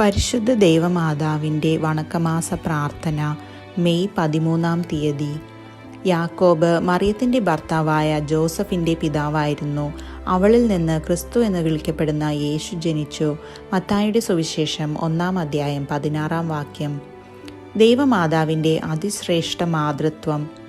പരിശുദ്ധ ദേവമാതാവിന്റെ വണക്കമാസ പ്രാർത്ഥന മെയ് പതിമൂന്നാം തീയതി. യാക്കോബ് മറിയത്തിന്റെ ഭർത്താവായ ജോസഫിന്റെ പിതാവായിരുന്നു. അവളിൽ നിന്ന് ക്രിസ്തു എന്ന് വിളിക്കപ്പെടുന്ന യേശു ജനിച്ചു. മത്തായുടെ സുവിശേഷം ഒന്നാം അധ്യായം പതിനാറാം വാക്യം. ദൈവമാതാവിന്റെ അതിശ്രേഷ്ഠ മാതൃത്വം.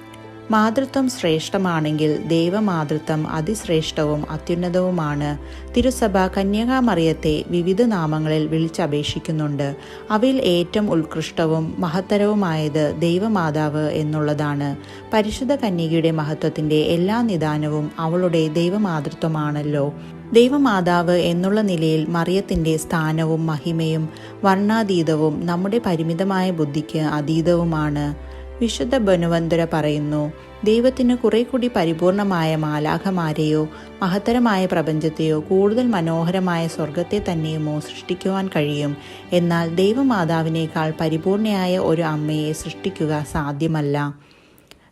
മാതൃത്വം ശ്രേഷ്ഠമാണെങ്കിൽ ദൈവമാതൃത്വം അതിശ്രേഷ്ഠവും അത്യുന്നതവുമാണ്. തിരുസഭ കന്യകാമറിയത്തെ വിവിധ നാമങ്ങളിൽ വിളിച്ചപേക്ഷിക്കുന്നുണ്ട്. അവയിൽ ഏറ്റവും ഉത്കൃഷ്ടവും മഹത്തരവുമായത് ദൈവമാതാവ് എന്നുള്ളതാണ്. പരിശുദ്ധ കന്യകയുടെ മഹത്വത്തിന്റെ എല്ലാ നിദാനവും അവളുടെ ദൈവമാതൃത്വമാണല്ലോ. ദൈവമാതാവ് എന്നുള്ള നിലയിൽ മറിയത്തിന്റെ സ്ഥാനവും മഹിമയും വർണാതീതവും നമ്മുടെ പരിമിതമായ ബുദ്ധിക്ക് അതീതവുമാണ്. വിശുദ്ധ ബനുവന്തുര പറയുന്നു ദൈവത്തിന് കുറെ കൂടി പരിപൂർണമായ മാലാഖമാരെയോ മഹത്തരമായ പ്രപഞ്ചത്തെയോ കൂടുതൽ മനോഹരമായ സ്വർഗത്തെ തന്നെയുമോ സൃഷ്ടിക്കുവാൻ കഴിയും? എന്നാൽ ദൈവമാതാവിനേക്കാൾ പരിപൂർണയായ ഒരു അമ്മയെ സൃഷ്ടിക്കുക സാധ്യമല്ല.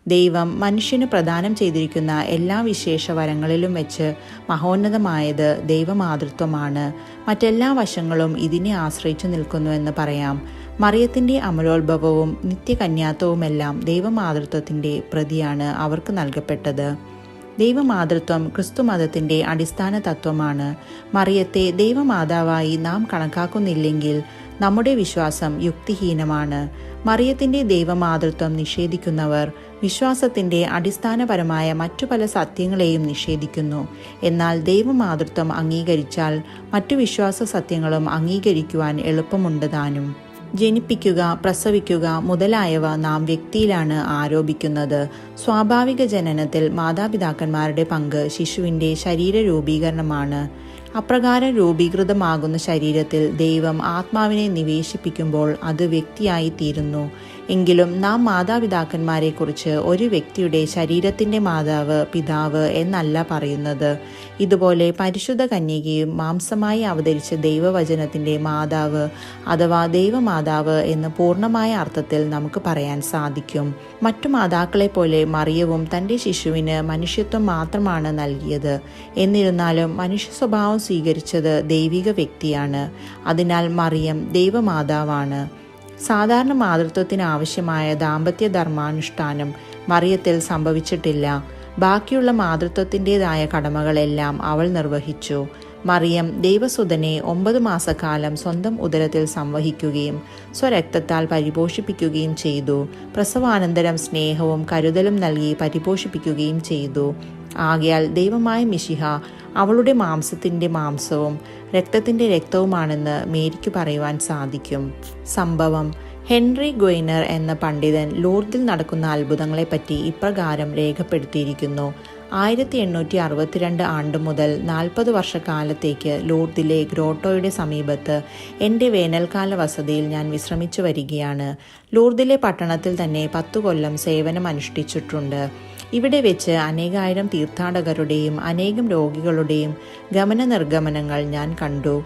ദൈവം മനുഷ്യന് പ്രദാനം ചെയ്തിരിക്കുന്ന എല്ലാ വിശേഷ വരങ്ങളിലും വെച്ച് മഹോന്നതമായത് ദൈവമാതൃത്വമാണ്. മറ്റെല്ലാ വശങ്ങളും ഇതിനെ ആശ്രയിച്ചു നിൽക്കുന്നുവെന്ന് പറയാം. മറിയത്തിന്റെ അമലോത്ഭവവും നിത്യകന്യാത്വവുമെല്ലാം ദൈവമാതൃത്വത്തിന്റെ പ്രതിയാണ് അവർക്ക് നൽകപ്പെട്ടത്. ദൈവമാതൃത്വം ക്രിസ്തുമതത്തിന്റെ അടിസ്ഥാന തത്വമാണ് മറിയത്തെ ദൈവമാതാവായി നാം കണക്കാക്കുന്നില്ലെങ്കിൽ നമ്മുടെ വിശ്വാസം യുക്തിഹീനമാണ്. മറിയത്തിന്റെ ദൈവമാതൃത്വം നിഷേധിക്കുന്നവർ വിശ്വാസത്തിന്റെ അടിസ്ഥാനപരമായ മറ്റു പല സത്യങ്ങളെയും നിഷേധിക്കുന്നു. എന്നാൽ ദൈവമാതൃത്വം അംഗീകരിച്ചാൽ മറ്റു വിശ്വാസ സത്യങ്ങളും അംഗീകരിക്കുവാൻ എളുപ്പമുണ്ട് താനും. ജനിപ്പിക്കുക പ്രസവിക്കുക മുതലായവ നാം വ്യക്തിയിലാണ് ആരോപിക്കുന്നത്. സ്വാഭാവിക ജനനത്തിൽ മാതാപിതാക്കന്മാരുടെ പങ്ക് ശിശുവിന്റെ ശരീര രൂപീകരണമാണ്. അപ്രകാരം രൂപീകൃതമാകുന്ന ശരീരത്തിൽ ദൈവം ആത്മാവിനെ നിവേശിപ്പിക്കുമ്പോൾ അത് വ്യക്തിയായി തീരുന്നു. എങ്കിലും നാം മാതാപിതാക്കന്മാരെക്കുറിച്ച് ഒരു വ്യക്തിയുടെ ശരീരത്തിന്റെ മാതാവ് പിതാവ് എന്നല്ല പറയുന്നത്. ഇതുപോലെ പരിശുദ്ധ കന്യകയും മാംസമായി അവതരിച്ച ദൈവവചനത്തിന്റെ മാതാവ് അഥവാ ദൈവമാതാവ് എന്ന് പൂർണമായ അർത്ഥത്തിൽ നമുക്ക് പറയാൻ സാധിക്കും. മറ്റു മാതാക്കളെ പോലെ മറിയവും തന്റെ ശിശുവിന് മനുഷ്യത്വം മാത്രമാണ് നൽകിയത്. എന്നിരുന്നാലും മനുഷ്യ സ്വഭാവം സ്വീകരിച്ചത് ദൈവിക വ്യക്തിയാണ്. അതിനാൽ മറിയം ദൈവമാതാവാണ്. സാധാരണ മാതൃത്വത്തിന് ആവശ്യമായ ദാമ്പത്യ ധർമാനുഷ്ഠാനം മറിയത്തിൽ സംഭവിച്ചിട്ടില്ല. ബാക്കിയുള്ള മാതൃത്വത്തിന്റെതായ കടമകളെല്ലാം അവൾ നിർവഹിച്ചു. മറിയം ദൈവസുതനെ ഒമ്പത് മാസക്കാലം സ്വന്തം ഉദരത്തിൽ സംവഹിക്കുകയും സ്വരക്തത്താൽ പരിപോഷിപ്പിക്കുകയും ചെയ്തു. പ്രസവാനന്തരം സ്നേഹവും കരുതലും നൽകി പരിപോഷിപ്പിക്കുകയും ചെയ്തു. ആകയാൽ ദൈവമായ മിശിഹ അവളുടെ മാംസത്തിന്റെ മാംസവും രക്തത്തിന്റെ രക്തവുമാണെന്ന് മേരിക്ക് പറയുവാൻ സാധിക്കും. സംഭവം ഹെൻറി ഗൊയ്നർ എന്ന പണ്ഡിതൻ ലൂർദിൽ നടക്കുന്ന അത്ഭുതങ്ങളെപ്പറ്റി ഇപ്രകാരം രേഖപ്പെടുത്തിയിരിക്കുന്നു. ആയിരത്തി എണ്ണൂറ്റി അറുപത്തിരണ്ട് ആണ്ട് മുതൽ നാൽപ്പത് വർഷക്കാലത്തേക്ക് ലൂർദിലെ ഗ്രോട്ടോയുടെ സമീപത്ത് എന്റെ വേനൽക്കാല വസതിയിൽ ഞാൻ വിശ്രമിച്ചു വരികയാണ്. ലൂർദിലെ പട്ടണത്തിൽ തന്നെ പത്തു കൊല്ലം സേവനം അനുഷ്ഠിച്ചിട്ടുണ്ട്. ഇവിടെ വെച്ച് അനേകായിരം തീർത്ഥാടകരുടെയും അനേകം രോഗികളുടെയും ഗമന നിർഗമനങ്ങൾ ഞാൻ കണ്ടു.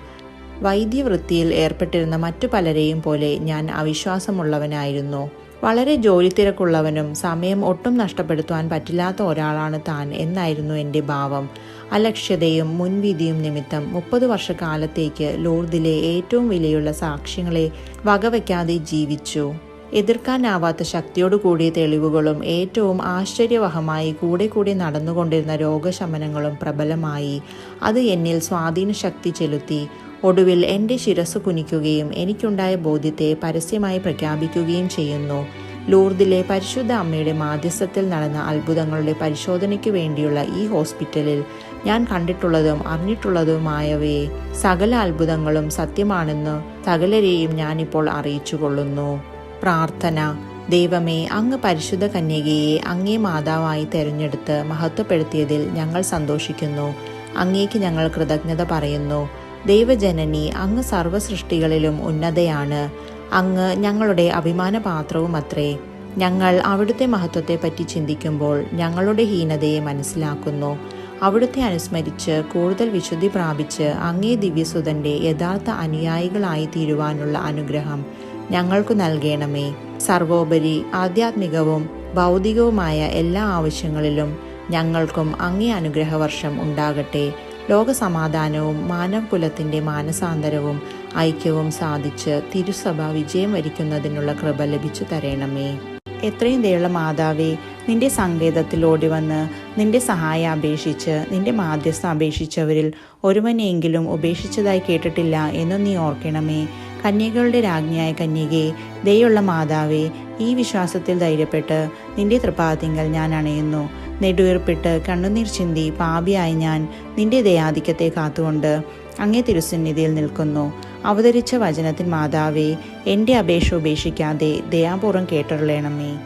വൈദ്യവൃത്തിയിൽ ഏർപ്പെട്ടിരുന്ന മറ്റു പലരെയും പോലെ ഞാൻ അവിശ്വാസമുള്ളവനായിരുന്നു. വളരെ ജോലി തിരക്കുള്ളവനും സമയം ഒട്ടും നഷ്ടപ്പെടുത്തുവാൻ പറ്റില്ലാത്ത ഒരാളാണ് താൻ എന്നായിരുന്നു എന്റെ ഭാവം. അലക്ഷ്യതയും മുൻവിധിയും നിമിത്തം മുപ്പത് വർഷക്കാലത്തേക്ക് ലോർദിലെ ഏറ്റവും വിലയുള്ള സാക്ഷ്യങ്ങളെ വകവയ്ക്കാതെ ജീവിച്ചു. എതിർക്കാനാവാത്ത ശക്തിയോടു കൂടിയ തെളിവുകളും ഏറ്റവും ആശ്ചര്യവഹമായി കൂടെ കൂടി നടന്നുകൊണ്ടിരുന്ന രോഗശമനങ്ങളും പ്രബലമായി. അത് എന്നിൽ സ്വാധീന ശക്തി ചെലുത്തി. ഒടുവിൽ എന്റെ ശിരസ് കുനിക്കുകയും എനിക്കുണ്ടായ ബോധ്യത്തെ പരസ്യമായി പ്രഖ്യാപിക്കുകയും ചെയ്യുന്നു. ലൂർദിലെ പരിശുദ്ധ അമ്മയുടെ മാധ്യസ്ഥത്തിൽ നടന്ന അത്ഭുതങ്ങളുടെ പരിശോധനയ്ക്ക് വേണ്ടിയുള്ള ഈ ഹോസ്പിറ്റലിൽ ഞാൻ കണ്ടിട്ടുള്ളതും അറിഞ്ഞിട്ടുള്ളതുമായവയെ സകല അത്ഭുതങ്ങളും സത്യമാണെന്ന് സകലരെയും ഞാനിപ്പോൾ അറിയിച്ചുകൊള്ളുന്നു. പ്രാർത്ഥന. ദൈവമേ അങ്ങ് പരിശുദ്ധ കന്യകയെ അങ്ങേ മാതാവായി തെരഞ്ഞെടുത്ത് മഹത്വപ്പെടുത്തിയതിൽ ഞങ്ങൾ സന്തോഷിക്കുന്നു. അങ്ങേക്ക് ഞങ്ങൾ കൃതജ്ഞത പറയുന്നു. ദൈവജനനി അങ്ങ് സർവസൃഷ്ടികളിലും ഉന്നതയാണ്. അങ്ങ് ഞങ്ങളുടെ അഭിമാനപാത്രവും അത്രേ. ഞങ്ങൾ അവിടുത്തെ മഹത്വത്തെപ്പറ്റി ചിന്തിക്കുമ്പോൾ ഞങ്ങളുടെ ഹീനതയെ മനസ്സിലാക്കുന്നു. അവിടുത്തെ അനുസ്മരിച്ച് കൂടുതൽ വിശുദ്ധി പ്രാപിച്ച് അങ്ങേ ദിവ്യസുതന്റെ യഥാർത്ഥ അനുയായികളായി തീരുവാനുള്ള അനുഗ്രഹം ഞങ്ങൾക്ക് നൽകണമേ. സർവോപരി ആധ്യാത്മികവും ഭൗതികവുമായ എല്ലാ ആവശ്യങ്ങളിലും ഞങ്ങൾക്കും അങ്ങേ അനുഗ്രഹവർഷം ഉണ്ടാകട്ടെ. ലോകസമാധാനവും മാനവകുലത്തിന്റെ മാനസാന്തരവും ഐക്യവും സാധിച്ച് തിരുസഭ വിജയം വരിക്കുന്നതിനുള്ള കൃപ ലഭിച്ചു തരണമേ. എത്രയും ദയുള്ള മാതാവേ നിന്റെ സങ്കേതത്തിൽ ഓടിവന്ന് നിന്റെ സഹായം അപേക്ഷിച്ച് നിന്റെ മാധ്യസ്ഥ അപേക്ഷിച്ചവരിൽ ഒരുവനെയെങ്കിലും ഉപേക്ഷിച്ചതായി കേട്ടിട്ടില്ല എന്ന് നീ ഓർക്കണമേ. കന്യകളുടെ രാജ്ഞിയായ കന്യകെ ദയുള്ള മാതാവേ ഈ വിശ്വാസത്തിൽ ധൈര്യപ്പെട്ട് നിന്റെ തൃപാതിങ്കൽ ഞാൻ അണയുന്നു. നെടുവീർപ്പിട്ട് കണ്ണുനീർ ചിന്തി പാപിയായി ഞാൻ നിന്റെ ദയാധിക്യത്തെ കാത്തുകൊണ്ട് അങ്ങേ തിരുസന്നിധിയിൽ നിൽക്കുന്നു. അവതരിച്ച വചനത്തിൽ മാതാവേ എന്റെ അപേക്ഷ ഉപേക്ഷിക്കാതെ ദയാപൂർവം കേട്ടറിയണമേ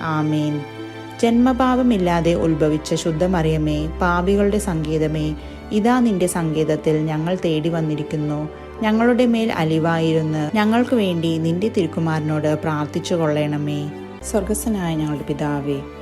ആമേൻ. ജന്മഭാവമില്ലാതെ ഉത്ഭവിച്ച ശുദ്ധമറിയമേ പാപികളുടെ സങ്കേതമേ ഇതാ നിന്റെ സങ്കേതത്തിൽ ഞങ്ങൾ തേടി വന്നിരിക്കുന്നു. ഞങ്ങളുടെ മേൽ അലിവായിരുന്ന് ഞങ്ങൾക്ക് വേണ്ടി നിന്റെ തിരുക്കുമാരനോട് പ്രാർത്ഥിച്ചു കൊള്ളണമേ സ്വർഗസ്വനായ ഞങ്ങളുടെ പിതാവേ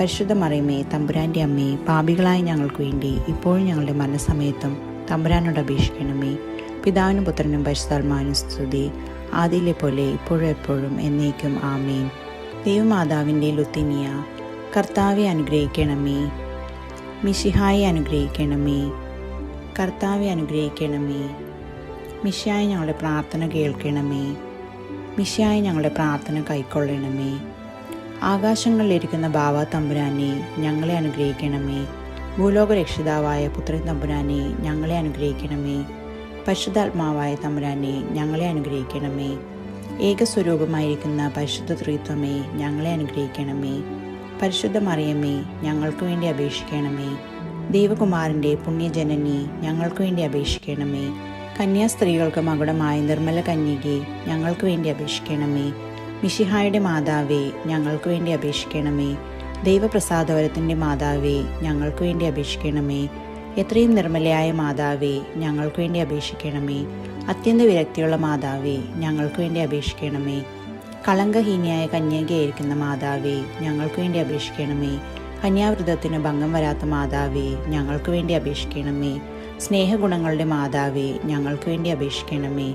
പരിശുദ്ധ മറിയമേ തമ്പുരാന്റെ അമ്മേ പാപികളായ ഞങ്ങൾക്ക് വേണ്ടി ഇപ്പോഴും ഞങ്ങളുടെ മരണസമയത്തും തമ്പുരാനോട് അപേക്ഷിക്കണമേ. പിതാവിനും പുത്രനും പരിശുദ്ധാത്മാവിനും സ്തുതി. ആദിയിലെ പോലെ ഇപ്പോഴും എപ്പോഴും എന്നേക്കും ആമേൻ. ദൈവമാതാവിന്റെ ലുത്തിനിയ കർത്താവെ അനുഗ്രഹിക്കണമേ. മിഷിഹായെ അനുഗ്രഹിക്കണമേ. കർത്താവെ അനുഗ്രഹിക്കണമേ. മിഷായി ഞങ്ങളുടെ പ്രാർത്ഥന കേൾക്കണമേ. മിഷായി ഞങ്ങളുടെ പ്രാർത്ഥന കൈക്കൊള്ളണമേ. ആകാശങ്ങളിലിരിക്കുന്ന ബാവ തമ്പുരാനെ ഞങ്ങളെ അനുഗ്രഹിക്കണമേ. ഭൂലോക രക്ഷിതാവായ പുത്രൻ തമ്പുരാനെ ഞങ്ങളെ അനുഗ്രഹിക്കണമേ. പരിശുദ്ധാത്മാവായ തമ്പുരാനെ ഞങ്ങളെ അനുഗ്രഹിക്കണമേ. ഏകസ്വരൂപമായിരിക്കുന്ന പരിശുദ്ധ ത്രിത്വമേ ഞങ്ങളെ അനുഗ്രഹിക്കണമേ. പരിശുദ്ധ മറിയമേ ഞങ്ങൾക്ക് വേണ്ടി അപേക്ഷിക്കണമേ. ദൈവകുമാരന്റെ പുണ്യജനനി ഞങ്ങൾക്ക് വേണ്ടി അപേക്ഷിക്കണമേ. കന്യാസ്ത്രീകൾക്ക് മകുടമായ നിർമ്മല കന്യകെ ഞങ്ങൾക്ക് വേണ്ടി അപേക്ഷിക്കണമേ. മിഷിഹായുടെ മാതാവേ ഞങ്ങൾക്ക് വേണ്ടി അപേക്ഷിക്കണമേ. ദൈവപ്രസാദവരത്തിന്റെ മാതാവേ ഞങ്ങൾക്ക് വേണ്ടി അപേക്ഷിക്കണമേ. എത്രയും നിർമ്മലയായ മാതാവേ ഞങ്ങൾക്ക് വേണ്ടി അപേക്ഷിക്കണമേ. അത്യന്ത വിരക്തിയുള്ള മാതാവേ ഞങ്ങൾക്ക് വേണ്ടി അപേക്ഷിക്കണമേ. കളങ്കഹീനിയായ കന്യകയായിരിക്കുന്ന മാതാവേ ഞങ്ങൾക്ക് വേണ്ടി അപേക്ഷിക്കണമേ. കന്യാവൃതത്തിന് ഭംഗം വരാത്ത മാതാവേ ഞങ്ങൾക്ക് വേണ്ടി അപേക്ഷിക്കണമേ. സ്നേഹഗുണങ്ങളുടെ മാതാവേ ഞങ്ങൾക്ക് വേണ്ടി അപേക്ഷിക്കണമേ.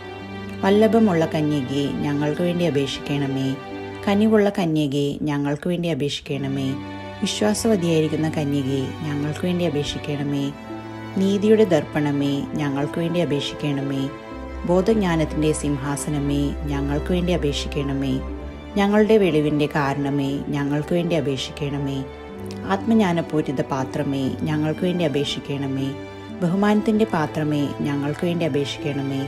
വല്ലഭമുള്ള കന്യകയെ ഞങ്ങൾക്ക് വേണ്ടി അപേക്ഷിക്കണമേ. കനിവുള്ള കന്യകയെ ഞങ്ങൾക്ക് വേണ്ടി അപേക്ഷിക്കണമേ. വിശ്വാസവതിയായിരിക്കുന്ന കന്യകയെ ഞങ്ങൾക്ക് വേണ്ടി അപേക്ഷിക്കണമേ. നീതിയുടെ ദർപ്പണമേ ഞങ്ങൾക്ക് വേണ്ടി അപേക്ഷിക്കണമേ. ബോധജ്ഞാനത്തിന്റെ സിംഹാസനമേ ഞങ്ങൾക്ക് വേണ്ടി അപേക്ഷിക്കണമേ. ഞങ്ങളുടെ വെളിവിന്റെ കാരണമേ ഞങ്ങൾക്ക് വേണ്ടി അപേക്ഷിക്കണമേ. ആത്മജ്ഞാനപൂരിത പാത്രമേ ഞങ്ങൾക്ക് വേണ്ടി അപേക്ഷിക്കണമേ. ബഹുമാനത്തിന്റെ പാത്രമേ ഞങ്ങൾക്ക് വേണ്ടി അപേക്ഷിക്കണമേ.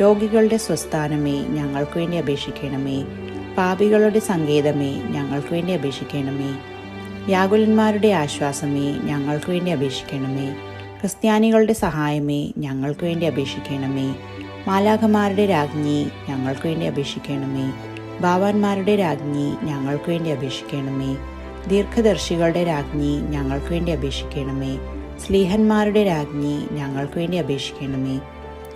രോഗികളുടെ സ്വസ്ഥാനമേ ഞങ്ങൾക്ക് വേണ്ടി അപേക്ഷിക്കണമേ. പാപികളുടെ സങ്കേതമേ ഞങ്ങൾക്ക് വേണ്ടി അപേക്ഷിക്കണമേ. വ്യാകുലന്മാരുടെ ആശ്വാസമേ ഞങ്ങൾക്ക് വേണ്ടി അപേക്ഷിക്കണമേ. ക്രിസ്ത്യാനികളുടെ സഹായമേ ഞങ്ങൾക്ക് വേണ്ടി അപേക്ഷിക്കണമേ. മാലാഖമാരുടെ രാജ്ഞി ഞങ്ങൾക്ക് വേണ്ടി അപേക്ഷിക്കണമേ. ഭാവാന്മാരുടെ രാജ്ഞി ഞങ്ങൾക്ക് വേണ്ടി അപേക്ഷിക്കണമേ. ദീർഘദർശികളുടെ രാജ്ഞി ഞങ്ങൾക്ക് വേണ്ടി അപേക്ഷിക്കണമേ. സ്ലീഹന്മാരുടെ രാജ്ഞി ഞങ്ങൾക്ക് വേണ്ടി അപേക്ഷിക്കണമേ.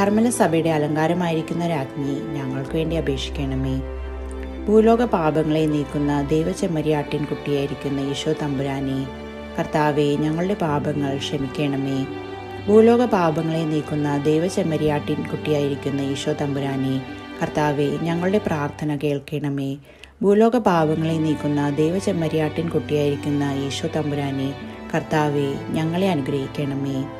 കർമ്മല സഭയുടെ അലങ്കാരമായിരിക്കുന്ന രാജ്ഞി ഞങ്ങൾക്ക് വേണ്ടി അപേക്ഷിക്കണമേ. ഭൂലോക പാപങ്ങളെ നീക്കുന്ന ദൈവചെമ്മരിയാട്ടിൻകുട്ടിയായിരിക്കുന്ന ഈശോ തമ്പുരാനെ കർത്താവെ ഞങ്ങളുടെ പാപങ്ങൾ ക്ഷമിക്കണമേ. ഭൂലോക പാപങ്ങളെ നീക്കുന്ന ദൈവചെമ്മരിയാട്ടിൻകുട്ടിയായിരിക്കുന്ന ഈശോ തമ്പുരാനെ കർത്താവെ ഞങ്ങളുടെ പ്രാർത്ഥന കേൾക്കണമേ. ഭൂലോക പാപങ്ങളെ നീക്കുന്ന ദൈവചെമ്മരിയാട്ടിൻകുട്ടിയായിരിക്കുന്ന ഈശോ തമ്പുരാനെ കർത്താവെ ഞങ്ങളെ അനുഗ്രഹിക്കണമേ.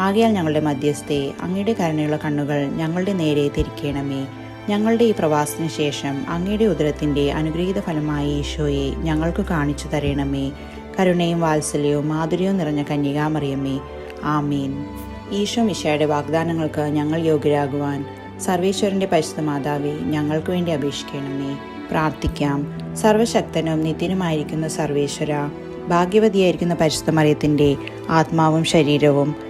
ആകയാൽ ഞങ്ങളുടെ മധ്യസ്ഥയെ അങ്ങയുടെ കരുണയുള്ള കണ്ണുകൾ ഞങ്ങളുടെ നേരെ തിരിക്കണമേ. ഞങ്ങളുടെ ഈ പ്രവാസത്തിന് ശേഷം അങ്ങയുടെ ഉദരത്തിന്റെ അനുഗ്രഹീത ഫലമായ ഈശോയെ ഞങ്ങൾക്ക് കാണിച്ചു തരണമേ. കരുണയും വാത്സല്യവും മാധുര്യവും നിറഞ്ഞ കന്യകാമറിയമ്മേ ആമീൻ. ഈശോ മിശയുടെ വാഗ്ദാനങ്ങൾക്ക് ഞങ്ങൾ യോഗ്യരാകുവാൻ സർവേശ്വരന്റെ പരിശുദ്ധ മാതാവേ ഞങ്ങൾക്ക് വേണ്ടി അപേക്ഷിക്കണമേ. പ്രാർത്ഥിക്കാം. സർവശക്തനും നിത്യനുമായിരിക്കുന്ന സർവേശ്വര ഭാഗ്യവതിയായിരിക്കുന്ന പരിശുദ്ധ മറിയത്തിന്റെ ആത്മാവും ശരീരവും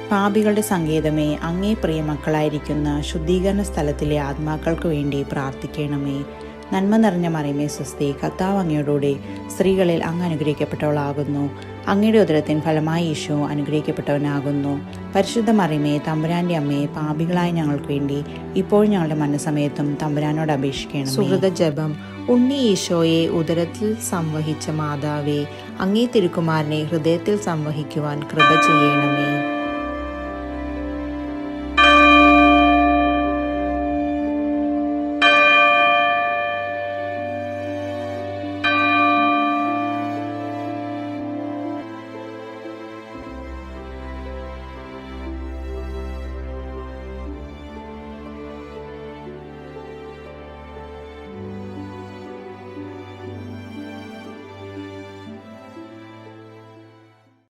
പാപികളുടെ സങ്കേതമേ അങ്ങേ പ്രിയമക്കളായിരിക്കുന്ന ശുദ്ധീകരണ സ്ഥലത്തിലെ ആത്മാക്കൾക്ക് വേണ്ടി പ്രാർത്ഥിക്കണമേ. നന്മ നിറഞ്ഞ മറിയമേ സ്വസ്തി കർത്താവ് അങ്ങയോടുകൂടി സ്ത്രീകളിൽ അങ്ങ് അനുഗ്രഹിക്കപ്പെട്ടവളാകുന്നു. അങ്ങയുടെ ഉദരത്തിൻ ഫലമായി ഈശോ അനുഗ്രഹിക്കപ്പെട്ടവനാകുന്നു. പരിശുദ്ധ മറിയമേ തമ്പുരാന്റെ അമ്മയെ പാപികളായ ഞങ്ങൾക്ക് വേണ്ടി ഇപ്പോൾ ഞങ്ങളുടെ മനസ്സമയത്തും തമ്പുരാനോട് അപേക്ഷിക്കണം സുഹൃത ജപം. ഉണ്ണി ഈശോയെ ഉദരത്തിൽ സംവഹിച്ച മാതാവേ അങ്ങേ തിരുക്കുമാരനെ ഹൃദയത്തിൽ സംവഹിക്കുവാൻ കൃപ ചെയ്യണമേ.